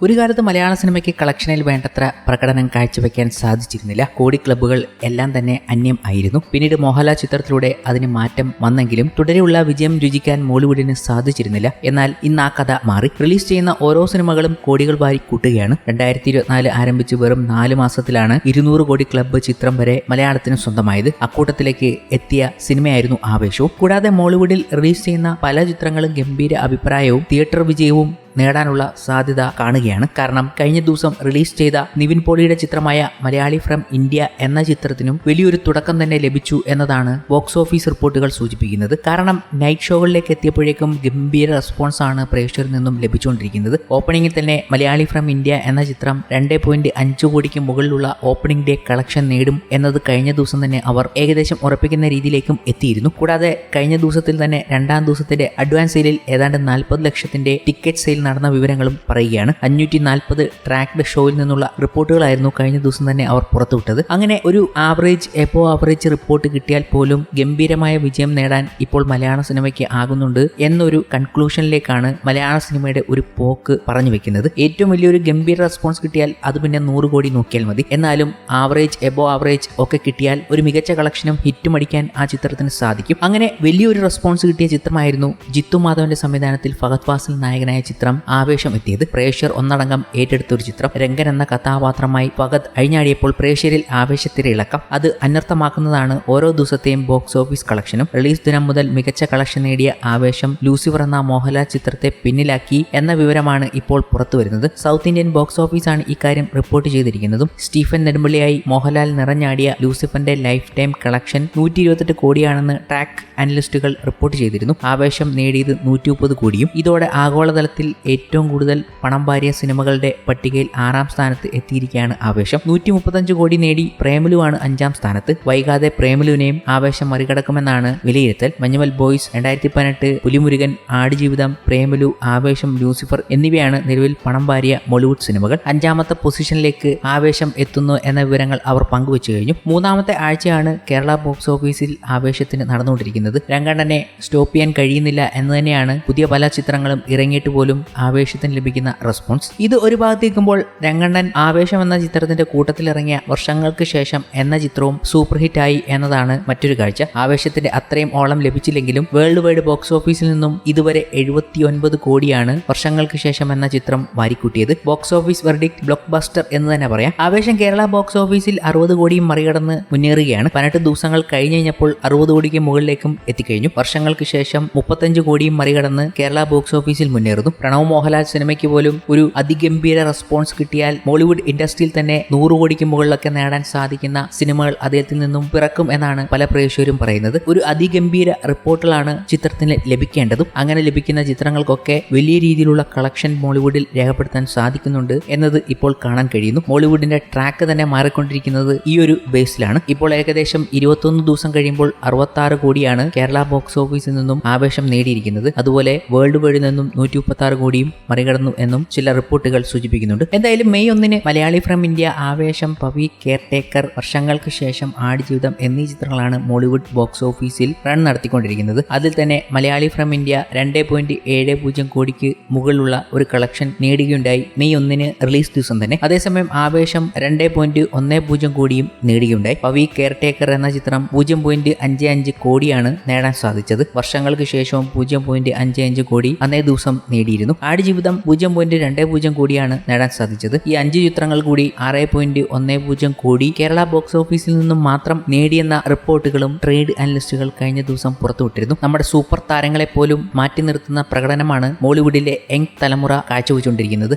ഒരു കാലത്ത് മലയാള സിനിമയ്ക്ക് കളക്ഷനിൽ വേണ്ടത്ര പ്രകടനം കാഴ്ചവെക്കാൻ സാധിച്ചിരുന്നില്ല. കോടി ക്ലബ്ബുകൾ എല്ലാം തന്നെ അന്യം ആയിരുന്നു. പിന്നീട് മോഹൻലാൽ ചിത്രത്തിലൂടെ അതിന് മാറ്റം വന്നെങ്കിലും തുടരെയുള്ള വിജയം രുചിക്കാൻ മോളിവുഡിന് സാധിച്ചിരുന്നില്ല. എന്നാൽ ഇന്ന് ആ കഥ മാറി. റിലീസ് ചെയ്യുന്ന ഓരോ സിനിമകളും കോടികൾ വാരി കൂട്ടുകയാണ്. രണ്ടായിരത്തി ഇരുപത്തിനാല് ആരംഭിച്ച് വെറും നാല് മാസത്തിലാണ് ഇരുന്നൂറ് കോടി ക്ലബ്ബ് ചിത്രം വരെ മലയാളത്തിന് സ്വന്തമായത്. അക്കൂട്ടത്തിലേക്ക് എത്തിയ സിനിമയായിരുന്നു ആവേശവും. കൂടാതെ മോളിവുഡിൽ റിലീസ് ചെയ്യുന്ന പല ചിത്രങ്ങളും ഗംഭീര അഭിപ്രായവും തിയേറ്റർ വിജയവും നേടാനുള്ള സാധ്യത കാണുകയാണ്. കാരണം കഴിഞ്ഞ ദിവസം റിലീസ് ചെയ്ത നിവിൻ പോളിയുടെ ചിത്രമായ മലയാളി ഫ്രം ഇന്ത്യ എന്ന ചിത്രത്തിനും വലിയൊരു തുടക്കം തന്നെ ലഭിച്ചു എന്നതാണ് ബോക്സ് ഓഫീസ് റിപ്പോർട്ടുകൾ സൂചിപ്പിക്കുന്നത്. കാരണം നൈറ്റ് ഷോകളിലേക്ക് എത്തിയപ്പോഴേക്കും ഗംഭീര റെസ്പോൺസ് ആണ് പ്രേക്ഷകരിൽ നിന്നും ലഭിച്ചുകൊണ്ടിരിക്കുന്നത്. ഓപ്പണിംഗിൽ തന്നെ മലയാളി ഫ്രം ഇന്ത്യ എന്ന ചിത്രം രണ്ട് പോയിന്റ് അഞ്ച് കോടിക്ക് മുകളിലുള്ള ഓപ്പണിംഗ് ഡേ കളക്ഷൻ നേടും എന്നത് കഴിഞ്ഞ ദിവസം തന്നെ അവർ ഏകദേശം ഉറപ്പിക്കുന്ന രീതിയിലേക്കും എത്തിയിരുന്നു. കൂടാതെ കഴിഞ്ഞ ദിവസത്തിൽ തന്നെ രണ്ടാം ദിവസത്തിന്റെ അഡ്വാൻസ് സെയിലിൽ ഏതാണ്ട് നാൽപ്പത് ലക്ഷത്തിന്റെ ടിക്കറ്റ് സെയിൽ നടന്ന വിവരങ്ങളും പറയുകയാണ്. അഞ്ഞൂറ്റി നാൽപ്പത് ട്രാക്ഡ് ഷോയിൽ നിന്നുള്ള റിപ്പോർട്ടുകളായിരുന്നു കഴിഞ്ഞ ദിവസം തന്നെ അവർ പുറത്തുവിട്ടത്. അങ്ങനെ ഒരു ആവറേജ് എബോ ആവറേജ് റിപ്പോർട്ട് കിട്ടിയാൽ പോലും ഗംഭീരമായ വിജയം നേടാൻ ഇപ്പോൾ മലയാള സിനിമയ്ക്ക് ആകുന്നുണ്ട് എന്നൊരു കൺക്ലൂഷനിലേക്കാണ് മലയാള സിനിമയുടെ ഒരു പോക്ക് പറഞ്ഞു വെക്കുന്നത്. ഏറ്റവും വലിയൊരു ഗംഭീര റെസ്പോൺസ് കിട്ടിയാൽ അത് പിന്നെ നൂറ് കോടി നോക്കിയാൽ മതി. എന്നാലും ആവറേജ് എബോ ആവറേജ് ഒക്കെ കിട്ടിയാൽ ഒരു മികച്ച കളക്ഷനും ഹിറ്റും അടിക്കാൻ ആ ചിത്രത്തിന് സാധിക്കും. അങ്ങനെ വലിയൊരു റെസ്പോൺസ് കിട്ടിയ ചിത്രമായിരുന്നു ജിത്തു മാധവന്റെ സംവിധാനത്തിൽ ഫഹദ് ഫാസിൽ നായകനായ ചിത്രം. ആവേശം എത്തിയത് പ്രേക്ഷർ ഒന്നടങ്കം ഏറ്റെടുത്ത ഒരു ചിത്രം. രംഗൻ എന്ന കഥാപാത്രമായി ഭഗത് അഴിഞ്ഞാടിയപ്പോൾ പ്രേക്ഷകരിൽ ആവേശത്തിന്റെ ഇളക്കം. അത് അനർത്ഥമാക്കുന്നതാണ് ഓരോ ദിവസത്തെയും ബോക്സ് ഓഫീസ് കളക്ഷനും. റിലീസ് ദിനം മുതൽ മികച്ച കളക്ഷൻ നേടിയ ആവേശം ലൂസിഫർ എന്ന മോഹൻലാൽ ചിത്രത്തെ പിന്നിലാക്കി എന്ന വിവരമാണ് ഇപ്പോൾ പുറത്തു വരുന്നത്. സൗത്ത് ഇന്ത്യൻ ബോക്സ് ഓഫീസാണ് ഇക്കാര്യം റിപ്പോർട്ട് ചെയ്തിരിക്കുന്നതും. സ്റ്റീഫൻ നെടുമ്പള്ളിയായി മോഹൻലാൽ നിറഞ്ഞാടിയ ലൂസിഫറിന്റെ ലൈഫ് ടൈം കളക്ഷൻ നൂറ്റി ഇരുപത്തെട്ട് കോടിയാണെന്ന് ട്രാക്ക് അനലിസ്റ്റുകൾ റിപ്പോർട്ട് ചെയ്തിരുന്നു. ആവേശം നേടിയത് നൂറ്റി മുപ്പത് കോടിയും. ഇതോടെ ആഗോളതലത്തിൽ ഏറ്റവും കൂടുതൽ പണം വാരിയ സിനിമകളുടെ പട്ടികയിൽ ആറാം സ്ഥാനത്ത് എത്തിയിരിക്കുകയാണ് ആവേശം. നൂറ്റി മുപ്പത്തഞ്ച് കോടി നേടി പ്രേമലുവാണ് അഞ്ചാം സ്ഥാനത്ത്. വൈകാതെ പ്രേമലുവിനെയും ആവേശം മറികടക്കുമെന്നാണ് വിലയിരുത്തൽ. മഞ്ഞുമൽ ബോയ്സ് രണ്ടായിരത്തി പതിനെട്ട് പുലിമുരുകൻ ആടുജീവിതം പ്രേമലു ആവേശം ലൂസിഫർ എന്നിവയാണ് നിലവിൽ പണം വാരിയ മോളിവുഡ് സിനിമകൾ. അഞ്ചാമത്തെ പൊസിഷനിലേക്ക് ആവേശം എത്തുന്നു എന്ന വിവരങ്ങൾ അവർ പങ്കുവച്ചു കഴിഞ്ഞു. മൂന്നാമത്തെ ആഴ്ചയാണ് കേരള ബോക്സ് ഓഫീസിൽ ആവേശത്തിന് നടന്നുകൊണ്ടിരിക്കുന്നത്. രംഗണ്ണനെ സ്റ്റോപ്പ് ചെയ്യാൻ കഴിയുന്നില്ല എന്ന് തന്നെയാണ് പുതിയ പല ചിത്രങ്ങളും ഇറങ്ങിയിട്ട് പോലും ആവേശത്തിന് ലഭിക്കുന്ന റെസ്പോൺസ്. ഇത് ഒരു ഭാഗത്തേക്കുമ്പോൾ രംഗണ്ണൻ ആവേശം എന്ന ചിത്രത്തിന്റെ കൂട്ടത്തിലിറങ്ങിയ വർഷങ്ങൾക്ക് ശേഷം എന്ന ചിത്രവും സൂപ്പർ ഹിറ്റായി എന്നതാണ് മറ്റൊരു കാഴ്ച. ആവേശത്തിന്റെ അത്രയും ഓളം ലഭിച്ചില്ലെങ്കിലും വേൾഡ് വൈഡ് ബോക്സ് ഓഫീസിൽ നിന്നും ഇതുവരെ എഴുപത്തിയൊൻപത് കോടിയാണ് വർഷങ്ങൾക്ക് ശേഷം എന്ന ചിത്രം വാരിക്കൂട്ടിയത്. Box office verdict blockbuster എന്ന് തന്നെ പറയാം. ആവേശം കേരള ബോക്സ് ഓഫീസിൽ അറുപത് കോടിയും മറികടന്ന് മുന്നേറുകയാണ്. പതിനെട്ട് ദിവസങ്ങൾ കഴിഞ്ഞ് കഴിഞ്ഞപ്പോൾ അറുപത് കോടിക്ക് മുകളിലേക്കും എത്തിക്കഴിഞ്ഞു. വർഷങ്ങൾക്ക് ശേഷം മുപ്പത്തഞ്ച് കോടിയും മറികടന്ന് കേരള ബോക്സ് ഓഫീസിൽ മുന്നേറുന്നു. പ്രണവ് മോഹൻലാൽ സിനിമയ്ക്ക് പോലും ഒരു അതിഗംഭീര റെസ്പോൺസ് കിട്ടിയാൽ ബോളിവുഡ് ഇൻഡസ്ട്രിയിൽ തന്നെ നൂറ് കോടിക്ക് മുകളിലൊക്കെ നേടാൻ സാധിക്കുന്ന സിനിമകൾ അദ്ദേഹത്തിൽ നിന്നും പിറക്കും എന്നാണ് പല പ്രേക്ഷകരും പറയുന്നത്. ഒരു അതിഗംഭീര റിപ്പോർട്ടുകളാണ് ചിത്രത്തിന് ലഭിക്കേണ്ടതും അങ്ങനെ ലഭിക്കുന്ന ചിത്രങ്ങൾക്കൊക്കെ വലിയ രീതിയിലുള്ള കളക്ഷൻ ബോളിവുഡിൽ രേഖപ്പെടുത്താൻ സാധിക്കുന്നുണ്ട് എന്നത് ഇപ്പോൾ കാണാൻ കഴിയുന്നു. ബോളിവുഡിന്റെ ട്രാക്ക് തന്നെ മാറിക്കൊണ്ടിരിക്കുന്നത് ഈ ഒരു ബേസിലാണ്. ഇപ്പോൾ ഏകദേശം ഇരുപത്തൊന്ന് ദിവസം കഴിയുമ്പോൾ അറുപത്തി കോടിയാണ് കേരള ബോക്സ് ഓഫീസിൽ നിന്നും ആവേശം നേടിയിരിക്കുന്നത്. അതുപോലെ വേൾഡ് വൈഡിൽ നിന്നും നൂറ്റി ആറ് കോടിയും മറികടന്നു എന്നും ചില റിപ്പോർട്ടുകൾ സൂചിപ്പിക്കുന്നുണ്ട്. എന്തായാലും മെയ് ഒന്നിന് മലയാളി ഫ്രം ഇന്ത്യ ആവേശം പവി കെയർ ടേക്കർ വർഷങ്ങൾക്ക് ശേഷം ആടുജീവിതം എന്നീ ചിത്രങ്ങളാണ് മോളിവുഡ് ബോക്സ് ഓഫീസിൽ റൺ നടത്തിക്കൊണ്ടിരിക്കുന്നത്. അതിൽ തന്നെ മലയാളി ഫ്രം ഇന്ത്യ രണ്ട് പോയിന്റ് ഏഴ് പൂജ്യം കോടിക്ക് മുകളിലുള്ള ഒരു കളക്ഷൻ നേടുകയുണ്ടായി മെയ് ഒന്നിന് റിലീസ് ദിവസം തന്നെ. അതേസമയം ആവേശം രണ്ട് പോയിന്റ് ഒന്ന് പൂജ്യം കോടിയും നേടുകയുണ്ടായി. പവി കെയർ ടേക്കർ എന്ന ചിത്രം പൂജ്യം പോയിന്റ് അഞ്ച് അഞ്ച് കോടിയാണ് നേടാൻ സാധിച്ചത്. വർഷങ്ങൾക്ക് ശേഷവും പൂജ്യം പോയിന്റ് അഞ്ച് അഞ്ച് കോടി അന്നേ ദിവസം നേടിയിരുന്നു. ആടുജീവിതം പൂജ്യം പോയിന്റ് രണ്ട് പൂജ്യം കോടിയാണ് നേടാൻ സാധിച്ചത്. ഈ അഞ്ച് ചിത്രങ്ങൾ കൂടി ആറ് പോയിന്റ് ഒന്ന് പൂജ്യം കോടി കേരള ബോക്സ് ഓഫീസിൽ നിന്നും മാത്രം നേടിയെന്ന റിപ്പോർട്ടുകളും ട്രേഡ് അനലിസ്റ്റുകൾ കഴിഞ്ഞ ദിവസം പുറത്തുവിട്ടിരുന്നു. നമ്മുടെ സൂപ്പർ താരങ്ങളെ പോലും മാറ്റി നിർത്തുന്ന പ്രകടനമാണ് മോളിവുഡിലെ യങ് തലമുറ കാഴ്ചവെച്ചുകൊണ്ടിരിക്കുന്നത്.